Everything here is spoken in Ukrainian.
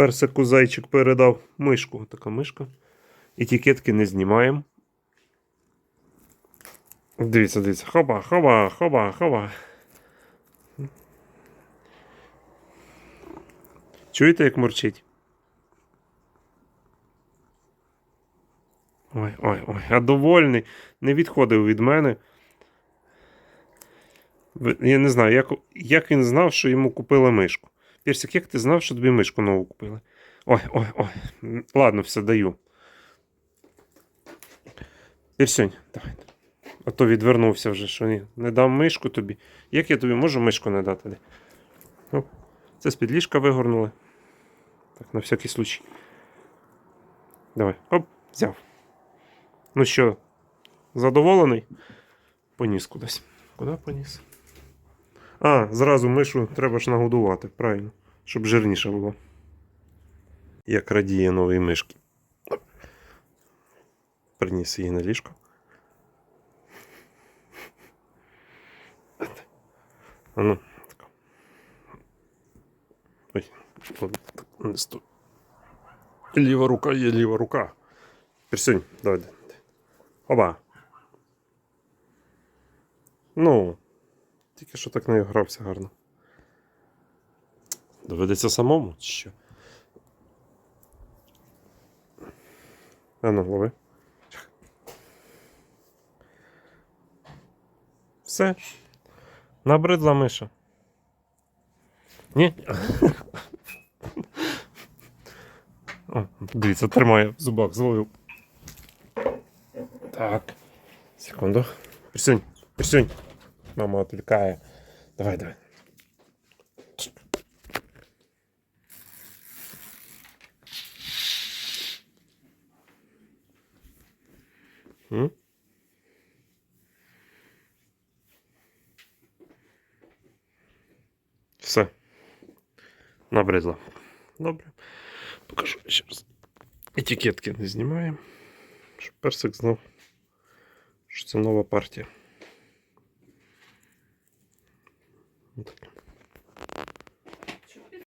Персику зайчик передав мишку. Така мишка. Етикетки не знімаємо. Дивіться, дивіться. Хоба, хоба, хоба, хоба. Чуєте, як мурчить? Ой, ой, ой, а довольний, не відходив від мене. Я не знаю, як, як він знав, що йому купили мишку. Персик, як ти знав, що тобі мишку нову купили? Ой, ой, ой. Ладно, все даю. Персень, давай. А то відвернувся вже, що ні. Не дам мишку тобі. Як я тобі можу мишку не дати? Оп. Це з-під ліжка вигорнули. Так, на всякий случай. Давай. Оп, взяв. Ну що, задоволений? Поніс кудись. Куди поніс? А, зразу мишу треба ж нагодувати, правильно. Щоб жирніше було. Як радіє новий мишки. Приніс її на ліжко. А ну, так. Ой, не стой. Ліва рука є ліва рука. Персень, давай. Оба. Ну, тільки що так не грався гарно. Доведеться самому чи що? А ну, лови. Все. Набридла миша. Ні? О, дивіться, тримає в зубах, зловив. Так. Секунду. Присунь, присунь. Мама отвлекає. Давай, давай. М? Все. Набризла. Добре. Покажу ще раз. Етикетки не знімаємо. Щоб персик знав, що це нова партія.